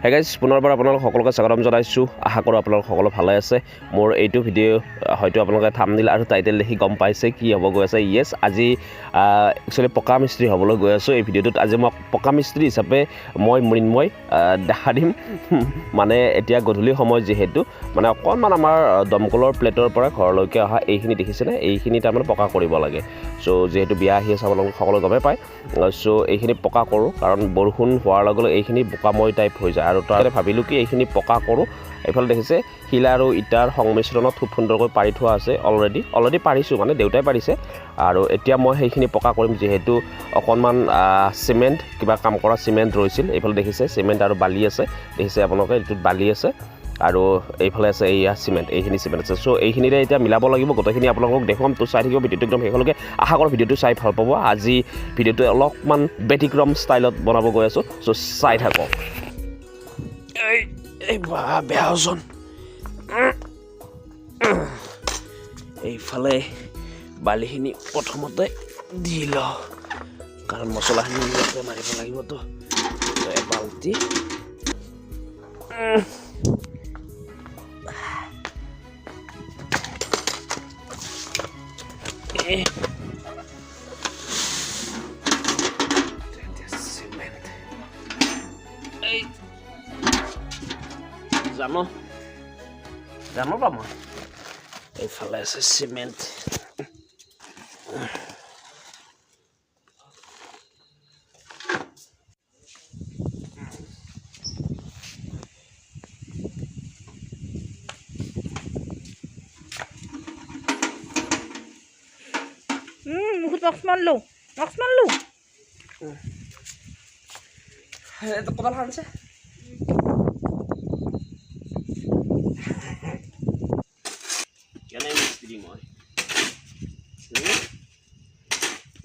Hey guys পুনৰবাৰ আপোনালোক সকলোকে স্বাগতম জনাইছোঁ। আশা কৰোঁ আপোনালোক সকলো ভালে আছে। মোৰ এইটো ভিডিঅ' হয়তো আপোনালোকে থামনিল আৰু টাইটেল দেখি গম পাইছে কি হ'ব গৈ আছে। য়েছ আজি একচুৱেলি পকা মিস্ত্ৰী হ'বলৈ গৈ আছোঁ এই ভিডিঅ'টোত। আজি মই পকা মিস্ত্ৰী হিচাপে মই মৃন্ময় দেখা দিম। মানে এতিয়া গধূলি সময় যিহেতু মানে অকণমান আমাৰ দমকলৰ প্লেটৰ পৰা ঘৰলৈকে অহা এইখিনি দেখিছেনে? এইখিনি তাৰমানে পকা কৰিব লাগে। চ' যিহেতু বিয়া আহি আছে আপোনালোক সকলো গমেই পায়। চ' এইখিনি পকা কৰোঁ। কাৰণ বৰষুণ হোৱাৰ লগে লগে এইখিনি বোকাময় টাইপ হৈ যায়। আৰু তাতে ভাবিলোঁ কি এইখিনি পকা কৰোঁ। এইফালে দেখিছে শিলা আৰু ইটাৰ সংমিশ্ৰণত খুব সুন্দৰকৈ পাৰি থোৱা আছে অলৰেডি অলৰেডি পাৰিছোঁ মানে দেউতাই পাৰিছে। আৰু এতিয়া মই সেইখিনি পকা কৰিম যিহেতু অকণমান চিমেণ্ট কিবা কাম কৰা চিমেণ্ট ৰৈছিল। এইফালে দেখিছে চিমেণ্ট আৰু বালি আছে। দেখিছে আপোনালোকে এইটোত বালি আছে। আৰু এইফালে আছে এইয়া চিমেণ্ট এইখিনি চিমেণ্ট আছে। চ' এইখিনিৰে এতিয়া মিলাব লাগিব গোটেইখিনি আপোনালোকক দেখুৱাম। তো চাই থাকিব ভিডিঅ'টো একদম শেষলৈকে। আশা কৰোঁ ভিডিঅ'টো চাই ভাল পাব। আজি ভিডিঅ'টো অলপমান ব্যতিক্ৰম ষ্টাইলত বনাব গৈ আছোঁ। চ' চাই থাকক। এই এই বা বেয়া ওজন এইফালে বালিখিনি প্ৰথমতে দি লওঁ কাৰণ মছলাখিনি মাৰিব লাগিবতো এবাল্টি Eh. rano. Rano ba mano? Tem que falar essa semente. Maxman low. Maxman low. هذا قبل هانسه মিস্ত্ৰী মই?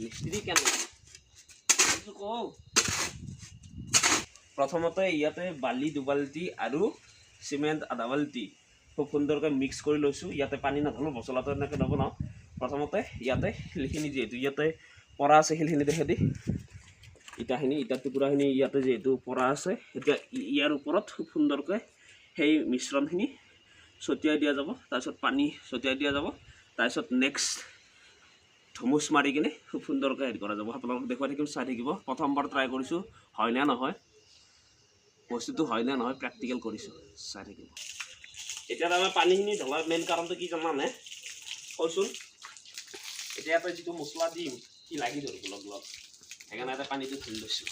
মিস্ত্ৰী কেনে? কওঁ প্ৰথমতে ইয়াতে বালি দুবাল্টি আৰু চিমেণ্ট আধা বাল্টি খুব সুন্দৰকৈ মিক্স কৰি লৈছোঁ। ইয়াতে পানী নাঢালোঁ মছলাটো এনেকৈ নবনাওঁ। প্ৰথমতে ইয়াতে শিলখিনি যিহেতু ইয়াতে পৰা আছে শিলখিনি দেখে দি ইটাখিনি ইটাৰ টুকুৰাখিনি ইয়াতে যিহেতু পৰা আছে। এতিয়া ইয়াৰ ওপৰত খুব সুন্দৰকৈ সেই মিশ্ৰণখিনি ছটিয়াই দিয়া যাব তাৰপিছত পানী ছটিয়াই দিয়া যাব তাৰপিছত নেক্সট ধুমুচ মাৰি কিনে খুব সুন্দৰকৈ হেৰি কৰা যাব। আপোনালোকক দেখুৱাই থাকিম চাই থাকিব। প্ৰথমবাৰ ট্ৰাই কৰিছোঁ হয়নে নহয়? বস্তুটো হয়নে নহয় প্ৰেক্টিকেল কৰিছোঁ চাই থাকিব। এতিয়া তাৰমানে পানীখিনি ঢলাৰ মেইন কাৰণটো কি জানানে? কচোন এতিয়া ইয়াতে যিটো মছলা দিম সি লাগি ধৰিব লগ লগ? সেইকাৰণে ইয়াতে পানীটো ঢালি লৈছোঁ।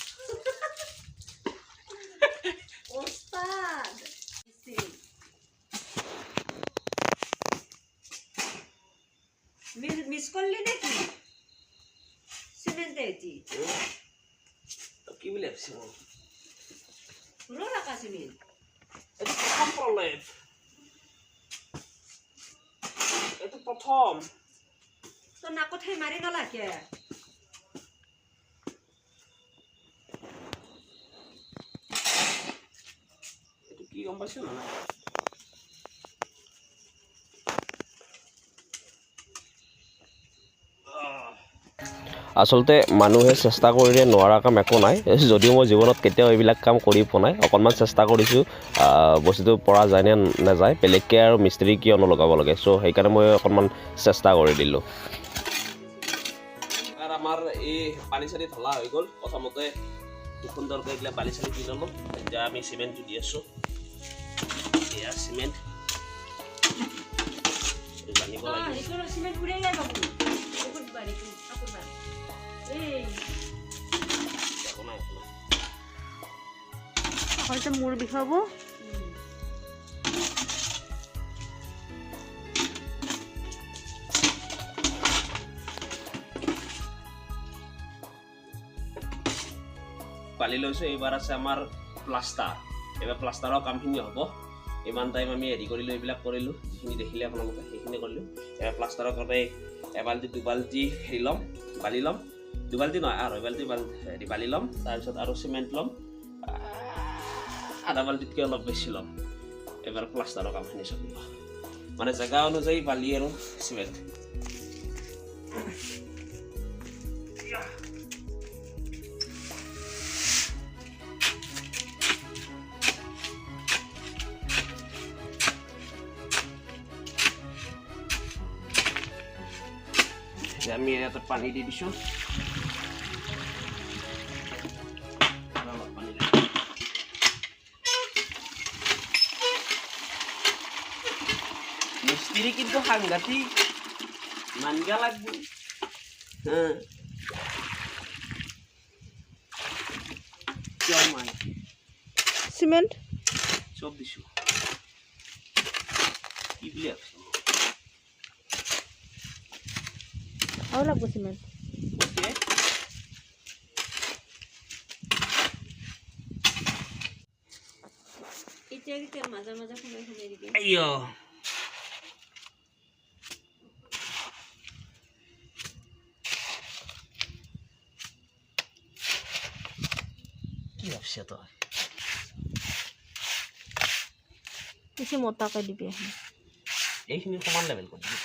করলি নাকি? সিমেন্ট এটি তো কি বুলি পুরো রাখা সিমেন্ট। এইটো প্ৰথম তো না কোথায় মারি নলাকে এইটো কি গম পাইছে না? আচলতে মানুহে চেষ্টা কৰিলে নোৱাৰা কাম একো নাই। যদিও মই জীৱনত কেতিয়াও এইবিলাক কাম কৰি পোৱা নাই। অকণমান চেষ্টা কৰিছোঁ বস্তুটো পৰা যায় নে নাযায় বেলেগকৈ আৰু মিস্ত্ৰী কিয়নো লগাব লাগে? চ' সেইকাৰণে মই অকণমান চেষ্টা কৰি দিলোঁ। আমাৰ এই পানী চানী ঢলা হৈ গ'ল। প্ৰথমতে খুব সুন্দৰকৈ এইবিলাক বালি চালি দি ল'লোঁ। এতিয়া আমি চিমেণ্টটো দি আছোঁ। এয়া চিমেণ্ট। জানিব লাগিব বাড়ি ঠাকুর বাড়ি। এই। হয়তো মূর বিষাবো বালি লৈছোঁ এইবাৰ আছে আমাৰ প্লাষ্টাৰ। এইবাৰ প্লাষ্টাৰৰ কামখিনি হ'ব। ইমান টাইম আমি হেৰি কৰিলোঁ এইবিলাক কৰিলোঁ। যিখিনি দেখিলে আপোনালোকে সেইখিনি কৰিলোঁ। এইবাৰ প্লাষ্টাৰৰ কাৰণে এবাল্টি দুবাল্টি হেৰি ল'ম বালি ল'ম। দুবাল্টি নহয় আঢ়ৈ বাল্টি বাল হেৰি বালি ল'ম তাৰপিছত আৰু চিমেণ্ট ল'ম। আধা বাল্টিতকৈ অলপ বেছি ল'ম। এইবাৰ প্লাষ্টাৰৰ কামখিনি চলিব। মানে জেগা অনুযায়ী বালি আৰু cement. Amir yang terpan ini di show. Mestiri kita hangga sih, mangga lagi. Hah. Jaman. Semen. Coba di show. Ibu. কিয় মাই সিমেন্ট চব কি ভাবিছো আৰু লাগব সিমেন্ট ওকে এতিয়া মাজে মাজে সোমাই সোমাই দিবি আইয় তই বেছি মোটাকৈ দিবি এইখিনি সমান লেভেল কৰি দিবি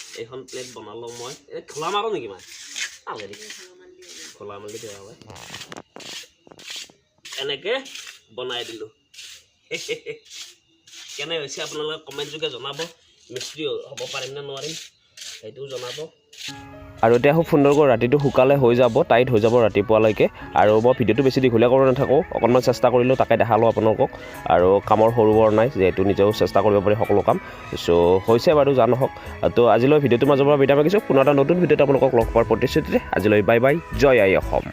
এইখন প্লেট বনালোঁ মই। এই খোলা মাৰোঁ নেকি মই দেই খোলা মাৰি দিয়া হয়। এনেকৈ বনাই দিলোঁ। কেনে হৈছে আপোনালোকে কমেণ্ট যোগে জনাব। মিস্ত্ৰী হ'ব পাৰিম নে নোৱাৰিম? সেইটোও জনাব। আৰু এতিয়া খুব সুন্দৰকৈ ৰাতিটো শুকালে হৈ যাব টাইট হৈ যাব ৰাতিপুৱালৈকে। আৰু মই ভিডিঅ'টো বেছি দীঘলীয়া কৰি নাথাকোঁ অকণমান চেষ্টা কৰিলোঁ তাকে দেখালোঁ আপোনালোকক। আৰু কামৰ সৰু বৰ নাই যিহেতু নিজেও চেষ্টা কৰিব পাৰি সকলো কাম। চ' হৈছে বাৰু যা নহওক। তো আজিলৈ ভিডিঅ'টোৰ মাজৰ পৰা বিদায় মাগিছোঁ। পুনৰ এটা নতুন ভিডিঅ'ত আপোনালোকক লগ পোৱাৰ প্ৰতিশ্ৰুতিৰে আজিলৈ বাই বাই। জয় আই অসম।